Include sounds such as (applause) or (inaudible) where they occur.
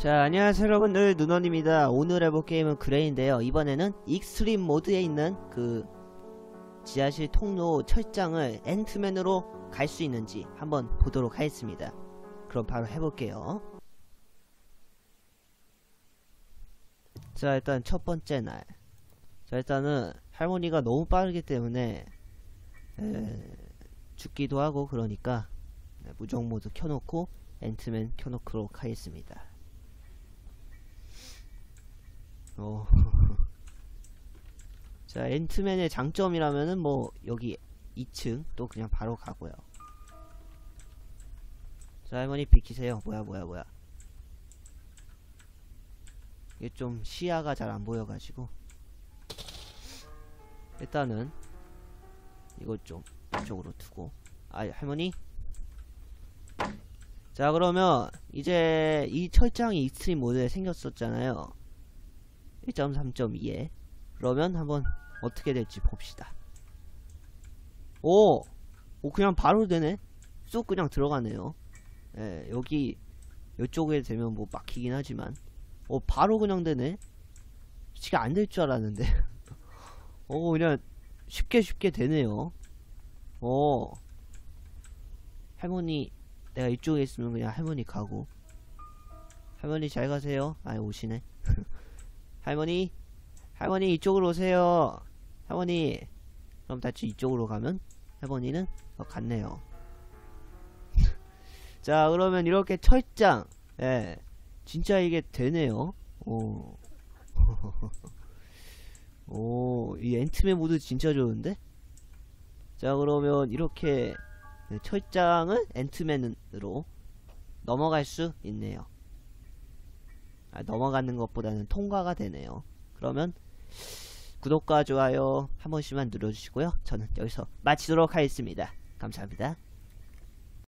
자 안녕하세요 여러분들. 눈원입니다. 오늘 해볼 게임은 그레인데요. 이번에는 익스트림 모드에 있는 그 지하실 통로 철장을 앤트맨으로 갈 수 있는지 한번 보도록 하겠습니다. 그럼 바로 해볼게요. 자 일단 첫 번째 날 자 일단은 할머니가 너무 빠르기 때문에 에, 죽기도 하고 그러니까 네, 무적 모드 켜놓고 앤트맨 켜놓도록 하겠습니다 어. (laughs) 자, 앤트맨의 장점이라면은 뭐 여기 2층 또 그냥 바로 가고요. 자, 할머니 비키세요. 뭐야, 뭐야, 뭐야. 이게 좀 시야가 잘 안 보여가지고 일단은 이거 좀 이쪽으로 두고 아, 할머니. 자, 그러면 이제 이 철장이 익스트림 모드에 생겼었잖아요. 1.3.2에 그러면 한번 어떻게 될지 봅시다. 오! 오 그냥 바로 되네. 쑥 그냥 들어가네요. 예 여기 이쪽에 되면 뭐 막히긴 하지만. 오 바로 그냥 되네. 솔직히 안될 줄 알았는데. (laughs) 오 그냥 쉽게 쉽게 되네요. 오. 할머니 내가 이쪽에 있으면 그냥 할머니 가고. 할머니 잘 가세요. 아 오시네 (laughs) 할머니 할머니 이쪽으로 오세요 할머니 그럼 다시 이쪽으로 가면 할머니는 어, 갔네요 (laughs) 자 그러면 이렇게 철장 예 진짜 이게 되네요 오. (laughs) 오, 이 앤트맨 모드 진짜 좋은데? 자, 그러면 이렇게 네, 철장을 앤트맨으로 넘어갈 수 있네요. 아, 넘어가는 것보다는 통과가 되네요. 그러면 구독과 좋아요 한 번씩만 눌러주시고요. 저는 여기서 마치도록 하겠습니다. 감사합니다.